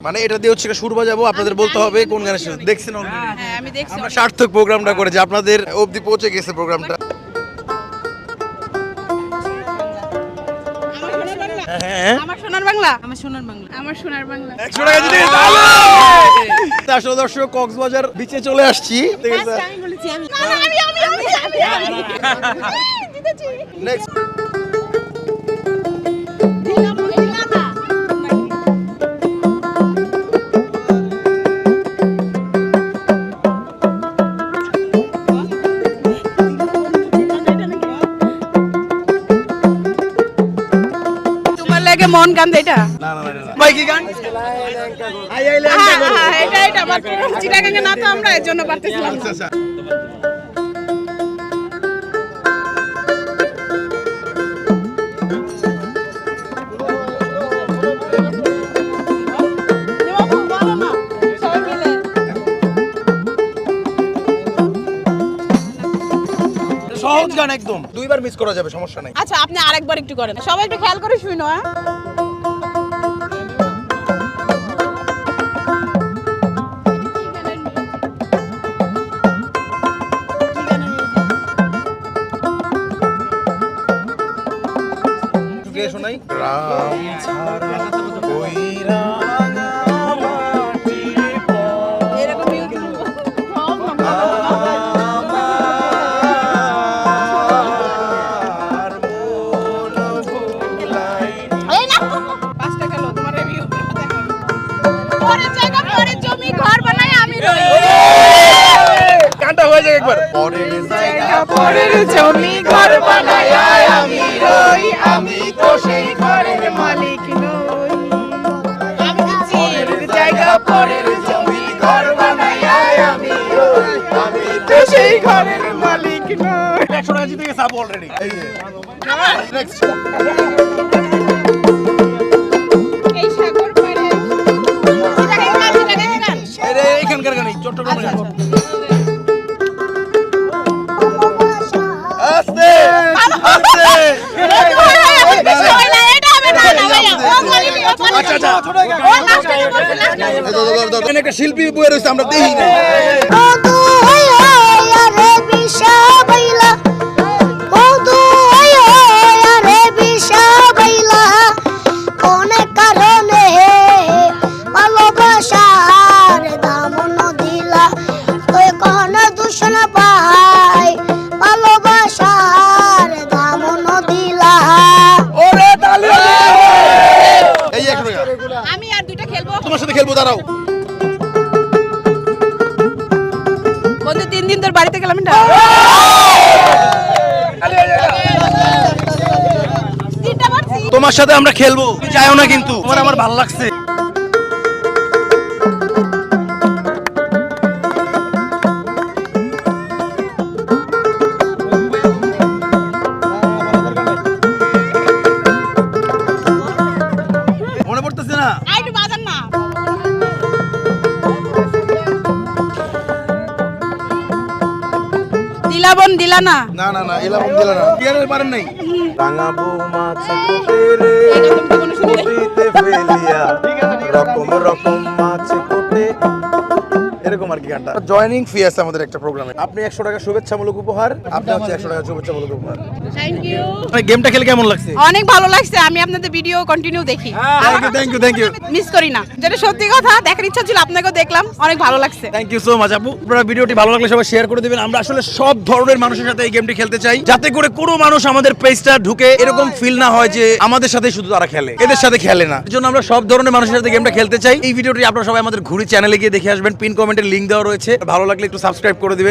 মানে এটা দিয়ে হচ্ছে সুর বাজাবো আপনাদের বলতে হবে কোন গানের সুর। দেখছেন? হ্যাঁ আমি দেখছি আমরা সার্থক প্রোগ্রামটা করে যে আপনাদের অবধি পৌঁছে গেছে প্রোগ্রামটা। হ্যাঁ আমার সোনার বাংলা? আমার সোনার বাংলা। আমার সোনার বাংলা। একশো টাকা জিতে গেছে। তা আসলে দর্শক কক্সবাজার বিচে চলে আসছি। জিতেছি নেক্সট মন গান এটা? না না না ভাই কি গান? আই আই ল্যান্ড হ্যাঁ, হ্যাঁ, এটা এটা মাত্র চিটাগাঙ্গে না তো আমরা এর জন্য পারতেছিলাম। আচ্ছা আচ্ছা। সহজ গান একদম। দুইবার মিস করা যাবে সমস্যা নাই। আচ্ছা আপনি আরেকবার একটু করেন। সবাই একটু খেয়াল করে শুনো হ্যাঁ? গেয়ে শোনাই রাম ছাড়া ওই পরের জায়গা পরের জমি ঘর বানাই ঘর বানাই আমি আমি তো সেই ঘরের মালিক নই একশো টাকা জিতে গেছে অলরেডি নেক্সট এই সাগর পাড়ে চিটাগাং গান চিটাগাং গান এটা এইখানকার গানই চট্টগ্রামের গান আস্তে আস্তে আচ্ছা আচ্ছা এখানে একটা শিল্পী বয়ে রয়েছে আমরা দেখি না আমি আর দুইটা খেলব। তোমার সাথে খেলব দাঁড়াও। বন্ধু তিন দিন তোর বাড়িতে গেলাম না? তোমার সাথে আমরা খেলব। যাইও না কিন্তু। তোমার আমার ভালো লাগছে। দিলাবন দিলা না? না না না ইলাবন দিলা না। পিয়ারের পারেন নাই। রাঙাবো মাছ কোটে রে এটা তুমি কখনো শুনি নাই। কোটিতে ফেলিয়া রকম রকম আর কি গানটা। জয়েনিং ফি আছে আমাদের একটা প্রোগ্রামে আপনি একশো টাকা শুভেচ্ছামূলক উপহার আপনি হচ্ছে একশো টাকা শুভেচ্ছামূলক উপহার। থ্যাংক ইউ মানে গেমটা খেলে কেমন লাগছে? অনেক ভালো লাগছে আমি আপনাদের ভিডিও কন্টিনিউ দেখি। Thank you thank you thank you miss করি না। যেটা সত্যি কথা দেখার ইচ্ছা ছিল আপনাকেও দেখলাম অনেক ভালো লাগছে। থ্যাংক ইউ সো মাচ আপু। আপনারা ভিডিওটি ভালো লাগলে সবাই শেয়ার করে দিবেন। আমরা আসলে সব ধরনের মানুষের সাথে এই গেমটি খেলতে চাই। যাতে করে কোনো মানুষ আমাদের পেজটা ঢুকে এরকম ফিল না হয় যে আমাদের সাথে শুধু তারা খেলে এদের সাথে খেলে না। এর জন্য আমরা সব ধরনের মানুষের সাথে গেমটা খেলতে চাই। এই ভিডিওটি আপনারা সবাই আমাদের ঘুরি চ্যানেলে গিয়ে দেখে আসবেন। পিন কমেন্টের লিংক দেওয়া রয়েছে। ভালো লাগলে একটু সাবস্ক্রাইব করে দিবেন।